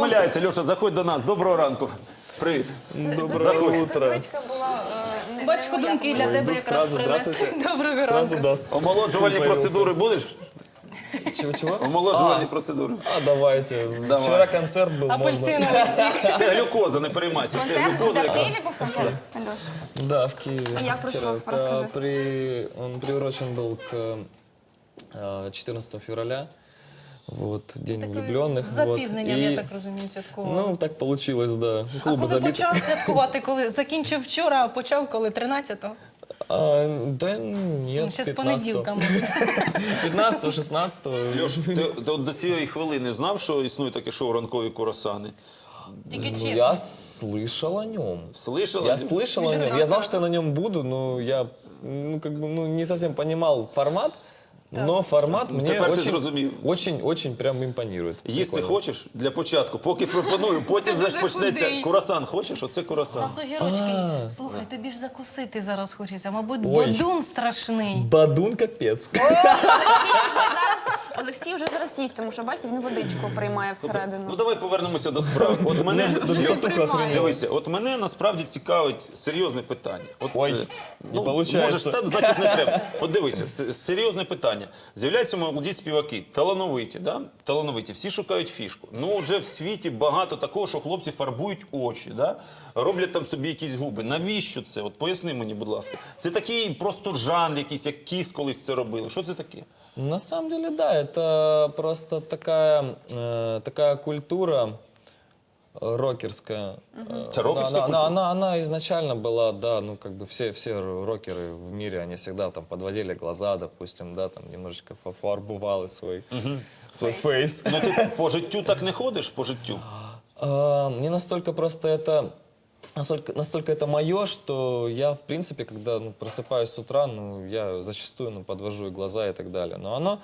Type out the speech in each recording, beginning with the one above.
помиляється. Льоша, заходь до нас. Доброго ранку. Привіт. Доброе Заходь. утро. Звичка була е, не- Бачко, не моя. думки для Ой, тебе ну, якраз сразу, принесли. здравствуйте. Доброго Сразу ранку. даст. Омолоджувальні Появился. процедури будеш? Чего-чего? Омолоджувальні процедури. А, давайте. Давай. Вчера концерт был, можно. Апельсиновий сік. Це глюкоза, не переймайся. Це Концерт глюкоза де в якраз. Києві був концерт? Альош? Да, в Киеве. А як пройшов? Вчера. Розкажи. Э, При... Он приурочен был к э, 14 февраля. Вот, День влюбленных. З вот. запізненням, И, я так розумію, святкував. Ну, так получилось, да. а Клубы коли забиты. почав святкувати, коли закінчив вчора, а почав коли 13-го? А, да нет, Ще з 15-го. понеділка. 15 16 Льош, ти, ти от до цієї хвилини знав, що існує таке шоу ранкові курасани? Тільки Ну, чесно. я слышал о нем. Слышала? Я слышал о нем. Я знал, что я на нем буду, но я ну, как бы, ну, не совсем понимал формат. Но формат мне Тепер ти очень, зрозумів. очень, очень прям импонирует. Їсти Прикольно. хочеш для початку, поки пропоную, потім вже ж дуже почнеться. худий. Курасан хочеш? Оце курасан. Нас огірочки. Слухай, тобі ж закусити зараз хочеться. Мабуть, Ой. бодун страшний. Бадун капец. Олексій вже зараз їсть, тому що бачите, він водичку приймає всередину. Ну давай повернемося до справи. От мене дивися, от мене насправді цікавить серйозне питання. От Ой, е, не получається. Можеш, та, значить не треба. От дивися, с- серйозне питання. З'являються молоді співаки, талановиті, да? талановиті. Всі шукають фішку. Ну вже в світі багато такого, що хлопці фарбують очі, да? роблять там собі якісь губи. Навіщо це? От поясни мені, будь ласка. Це такий просто жанр, якийсь, як кіс колись це робили. Що це таке? На самом деле, да, это просто такая, э, такая культура э, рокерская. Э, Это рокерская она, культура? она, она, она изначально была, да, ну как бы все, все рокеры в мире, они всегда там подводили глаза, допустим, да, там немножечко фа- фарбовали свой, свой фейс. Ну ти по життю так не ходиш, по життю. А, Не настолько просто это настолько, настолько это мое, что я, в принципе, когда ну, просыпаюсь с утра, ну, я зачастую ну, подвожу и глаза и так далее. Но оно,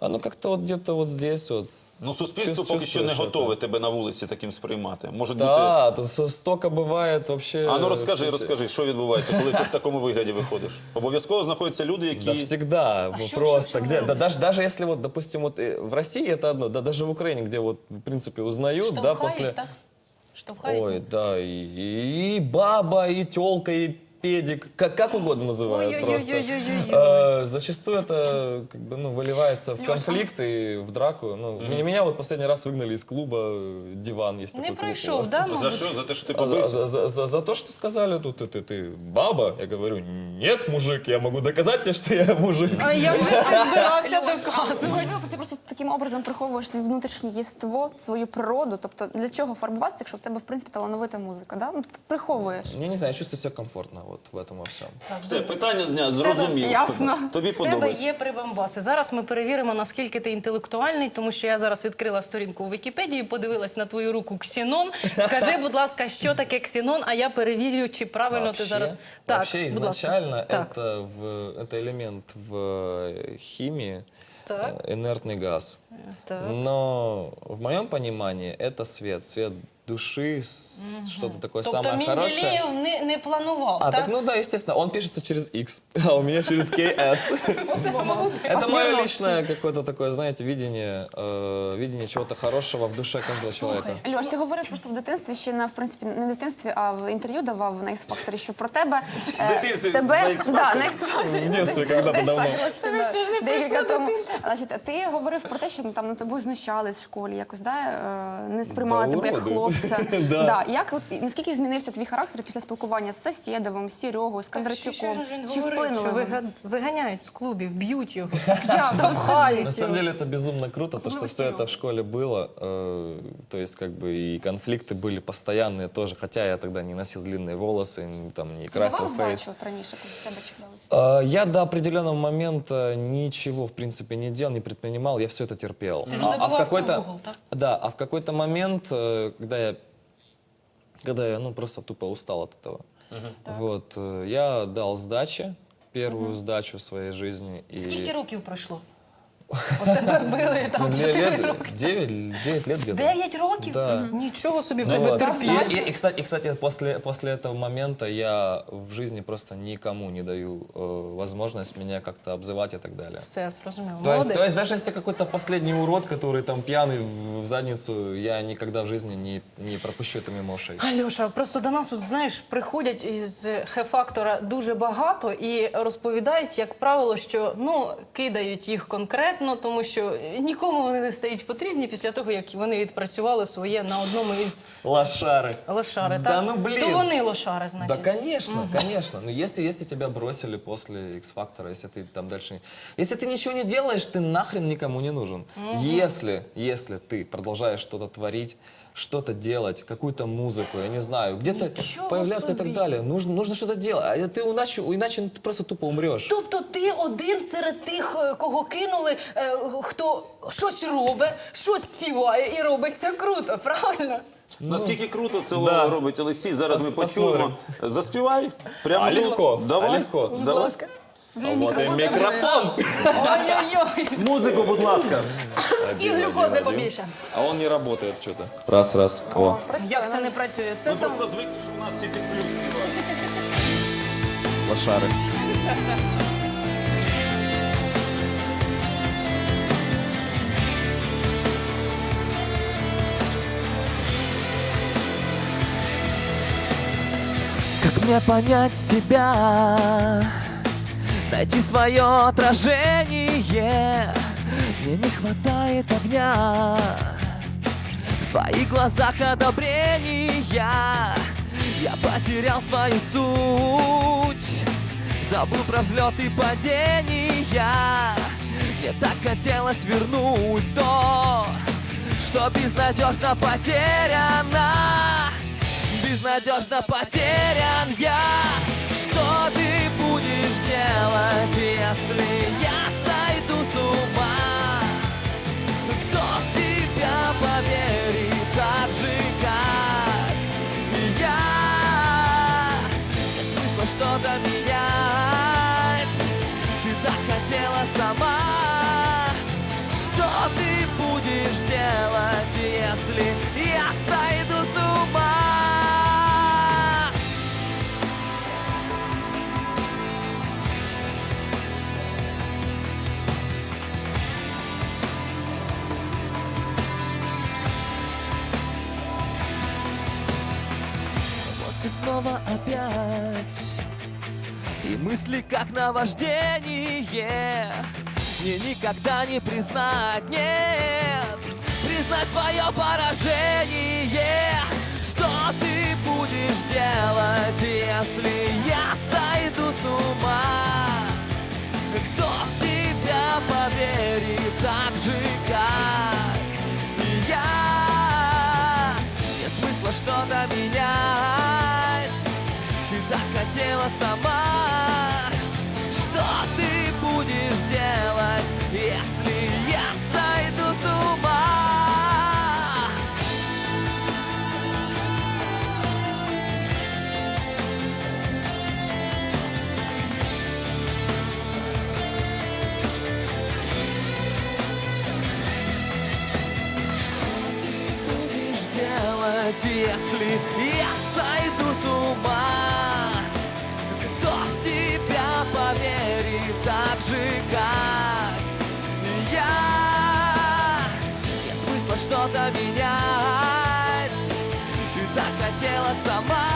оно как-то вот где-то вот здесь вот. Ну, суспільство Чувс- поки що не чувствуєш готове це. тебе на вулиці таким сприймати. Може бути. Да, то с- столько бывает вообще. А ну розкажи, все- розкажи, що відбувається, коли ти в такому вигляді виходиш. Обов'язково знаходяться люди, які Да всегда, вот что- просто что- что где, вы да, даже даже если вот, допустим, вот э, в России это одно, да даже в Украине, где вот в принципе узнают, да, Штовхають, после, так? Штовхають. ой, да, и, и баба, и телка, и педик, как, как угодно называют просто. Ой-ой-ой-ой-ой-ой. Э, Зачастую это как бы, ну, выливается в конфликт и в драку. Ну, меня, меня вот последний раз выгнали из клуба э, диван, есть Не такой клуб у пройшов, нас. да, за мабуть? що? За те, що ти А За, побився? за- за- за- за то, что сказали, тут ты, ты, ты баба, я говорю, нет, мужик, я могу доказать тебе, что я мужик. А я вже не збирався Альош, а доказувати. можливо, ти просто таким образом приховуєш свій внутрішнє єство, свою природу. Тобто для чого фарбуватися, якщо в тебе в принципі талановита музика? Да? Ну, ти приховуєш. Я не знаю, я чувствую себя комфортно вот в этом во всем. Все, питання зняв, зрозумів. Ясно. Тобі В тебе подобається. є прибамбаси. Зараз ми перевіримо, наскільки ти інтелектуальний, тому що я зараз відкрила сторінку у Вікіпедії, подивилась на твою руку ксенон. Скажи, будь ласка, що таке ксенон, а я перевірю, чи правильно ти зараз. вообще будь ласка. изначально Так. это, в, это элемент в э, химии, Так. э, инертный газ. Так. Но в моем понимании это свет, свет души, с- что-то такое Тобто самое хорошее. Менделєєв не, не планував, А, так? так, ну да, естественно, он пишется через X, а у меня через KS. Это мое личное какое-то такое, знаете, видение, э, видение чего-то хорошего в душе каждого человека. Альош, ти говорив просто в дитинстві, ще на в принципі не в дитинстві, а в інтерв'ю давав на X-Factor, що про тебе е, дитинстві тебе на X-Factor? да, на X-Factor. В детстве когда-то давно. Років, ще ж не. Значить, ти говорив про те, що там над тобою знущались в школі, якось да, е, не сприймали тебе як хлопця Да. Да. Як от і наскільки змінився твій характер після спілкування з Сосєдовим, з Серегою, з Так, що, Кондрачуком? що ж він чи говорив, що вплинули? вони? вига- виганяють з клубів, б'ють його, На штовхають самом його. деле это безумно круто, то, что все это в школе было. э, То есть как бы и конфликты были постоянные тоже, хотя я тогда не носил длинные волосы, н- там не Ти красил давав фейс. здачу от раніше, коли з тебе чіплялися? Э, Я до определенного момента ничего, в принципе, не делал, не предпринимал, я все это терпел. Ты А- а, в забывался какой-то, в угол, так? да, а в какой-то момент, э, когда я, когда я, ну, просто тупо устал от этого, вот, э, я дал сдачи, первую сдачу в своей жизни. И, Скільки років пройшло? От тебе били там Ну, мне 4 лет, роки. 9, 9 лет где-то. 9 років? Да. Нічого собі в Ну тебе вот. терпіння. И, и- и, кстати, и, кстати, после, после этого момента я в жизни просто никому не даю э, возможность меня как-то обзывать и так далее. Все, зрозуміло. То есть, Молодець. то есть даже если какой-то последний урод, который там пьяный в, в задницу, я никогда в жизни не, не пропущу это мимо ушей. Альоша, просто до нас, от, знаєш, приходять із Х-фактора дуже багато і розповідають, як правило, що ну кидають їх конкретно, тому що нікому вони не стають потрібні після того, як вони відпрацювали своє на одному із Лошары. лошари. Да так? ну, блін. То вони лошари, Да, значить. конечно, конечно. Но если, если тебя бросили после X-фактора, если ты там дальше... не- Если ты ничего не делаешь, ты нахрен никому не нужен. Если, если ты продолжаешь что-то творить, что-то делать, какую-то музыку, я не знаю, где-то Ничего появляться и так себе. далее, нужно, нужно что-то делать. А ты иначе, иначе ты просто тупо умрешь. Тобто ти один серед тих, е, кого кинули, е, хто щось робить, щось співає і робить це круто, правильно? Наскільки круто це да. робить Олексій. Зараз ми Пос- почуємо. Заспівай. Прямо А тут. легко, а Давай. легко. Будь Давай. ласка. А вот и микрофон! Ой-ой-ой. Музику, будь ласка. І глюкози побільше. А он не работает что-то. Раз, раз. О. Як це не працює? Це Ми там просто звикли, що у нас всі під плюс співають. Лошары. Как мне понять себя, Найти свое отражение? Мне не хватает огня в твоих глазах одобрения. Я потерял свою суть, забыл про взлет и падения. Мне так хотелось вернуть то, что безнадежно потеряно безнадежно потерян я Что ты будешь делать, если я сойду с ума? Кто в тебя поверит так же, как я? Нет смысла что-то менять Ты так хотела сама снова опять. И мысли как наваждение Мне никогда не признать, нет. Признать свое поражение Что ты будешь делать, если сама Что ты будешь делать, если я сойду с ума? будешь делать, если я сойду с ума? Сама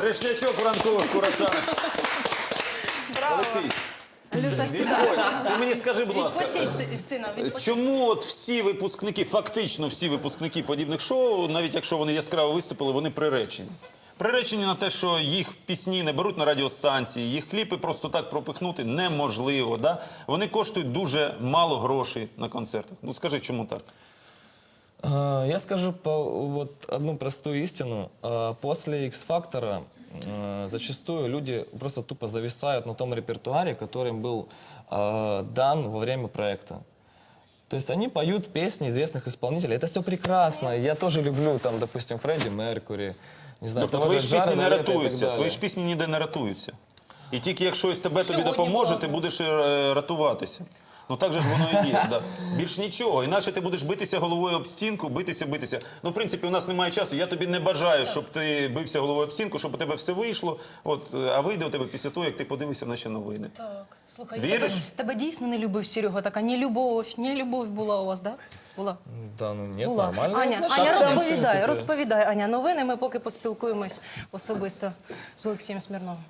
Трешнячок в ранкових курасанах. Олексій, Люша. Ти мені скажи, будь ласка, сина, відпочинь. Чому от всі випускники, фактично всі випускники подібних шоу, навіть якщо вони яскраво виступили, вони приречені? Приречені на те, що їх пісні не беруть на радіостанції, їх кліпи просто так пропихнути неможливо. Да? Вони коштують дуже мало грошей на концертах. Ну скажи, чому так? А, Я скажу по, вот одну простую истину. А, После X-фактора э, зачастую люди просто тупо зависают на том репертуаре, который им был а, дан во время проекта. То есть они поют песни известных исполнителей. Это все прекрасно. Я тоже люблю, там, допустим, Фредди Меркури. Не знаю, Тобто того твої же ж пісні Джареда не Лето и так ратуються, далее. твої ж пісні ніде не ратуються. І тільки якщо ось тебе тобі Сьогодні допоможе, була. ти будеш е, ратуватися. Ну так же ж воно і є. Да. Більш нічого. Іначе ти будеш битися головою об стінку, битися, битися. Ну, в принципі, у нас немає часу. Я тобі не бажаю, щоб ти бився головою об стінку, щоб у тебе все вийшло. От, е, а вийде у тебе після того, як ти подивишся наші новини. Так, слухай, Віриш? Тебе, тебе дійсно не любив Серега, така не любов, не любов була у вас, да? Була? Да, ну нет, Була. нормально. Аня, Ну, Аня, розповідай, розповідай, Аня, новини. Ми поки поспілкуємось особисто з Олексієм Смірновим.